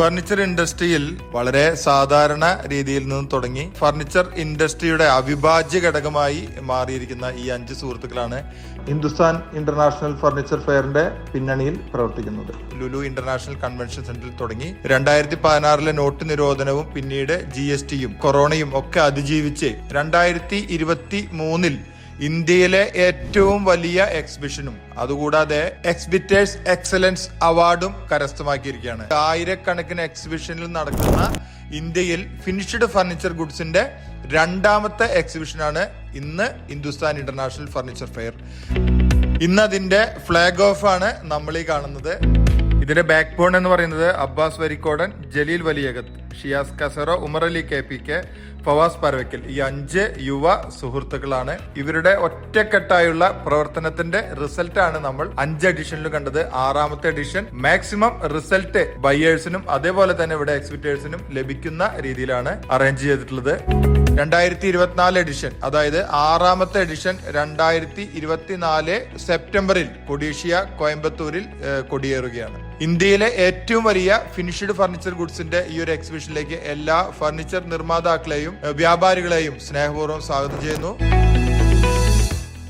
Furniture ഇൻഡസ്ട്രിയിൽ വളരെ സാധാരണ രീതിയിൽ നിന്ന് തുടങ്ങി ഫർണിച്ചർ ഇൻഡസ്ട്രിയുടെ അവിഭാജ്യ ഘടകമായി മാറിയിരിക്കുന്ന ഈ അഞ്ച് സുഹൃത്തുക്കളാണ് ഹിന്ദുസ്ഥാൻ ഇന്റർനാഷണൽ ഫർണിച്ചർ ഫെയറിന്റെ പിന്നണിയിൽ പ്രവർത്തിക്കുന്നത്. ലുലു ഇന്റർനാഷണൽ കൺവെൻഷൻ സെന്ററിൽ തുടങ്ങി രണ്ടായിരത്തി പതിനാറിലെ നോട്ട് നിരോധനവും പിന്നീട് ജി കൊറോണയും ഒക്കെ അതിജീവിച്ച് രണ്ടായിരത്തി ഇരുപത്തി മൂന്നിൽ ഇന്ത്യയിലെ ഏറ്റവും വലിയ എക്സിബിഷനും അതുകൂടാതെ എക്സിബിറ്റേഴ്സ് എക്സലൻസ് അവാർഡും കരസ്ഥമാക്കിയിരിക്കുകയാണ്. ആയിരക്കണക്കിന് എക്സിബിഷനിൽ നടക്കുന്ന ഇന്ത്യയിൽ ഫിനിഷ്ഡ് ഫർണിച്ചർ ഗുഡ്സിന്റെ രണ്ടാമത്തെ എക്സിബിഷനാണ് ഇന്ന് ഹിന്ദുസ്ഥാൻ ഇന്റർനാഷണൽ ഫർണിച്ചർ ഫെയർ ഇന്നതിന്റെ ഫ്ലാഗ് ഓഫ് ആണ് നമ്മൾ ഈ കാണുന്നത്. ഇതിന്റെ ബാക്ക് ബോൺ എന്ന് പറയുന്നത് Abbas Varikkodan Jaleel Valiyakath. Shiyas Kasaro Umar Ali K P K Fawas Paravakkal ഈ അഞ്ച് യുവ സുഹൃത്തുക്കളാണ്. ഇവരുടെ ഒറ്റക്കെട്ടായുള്ള പ്രവർത്തനത്തിന്റെ റിസൾട്ട് ആണ് നമ്മൾ അഞ്ച് എഡിഷനിൽ കണ്ടത്. ആറാമത്തെ എഡിഷൻ മാക്സിമം റിസൾട്ട് ബയേഴ്സിനും അതേപോലെ തന്നെ ഇവിടെ എക്സിബിറ്റേഴ്സിനും ലഭിക്കുന്ന രീതിയിലാണ് അറേഞ്ച് ചെയ്തിട്ടുള്ളത്. രണ്ടായിരത്തി ഇരുപത്തിനാല് എഡിഷൻ അതായത് ആറാമത്തെ എഡിഷൻ രണ്ടായിരത്തി ഇരുപത്തിനാല് സെപ്റ്റംബറിൽ കൊഡീഷ്യ കോയമ്പത്തൂരിൽ കൊടിയേറുകയാണ്. ഇന്ത്യയിലെ ഏറ്റവും വലിയ ഫിനിഷ്ഡ് ഫർണിച്ചർ ഗുഡ്സിന്റെ ഈ ഒരു എക്സിബിഷനിലേക്ക് എല്ലാ ഫർണിച്ചർ നിർമ്മാതാക്കളെയും വ്യാപാരികളെയും സ്നേഹപൂർവം സ്വാഗതം ചെയ്യുന്നു.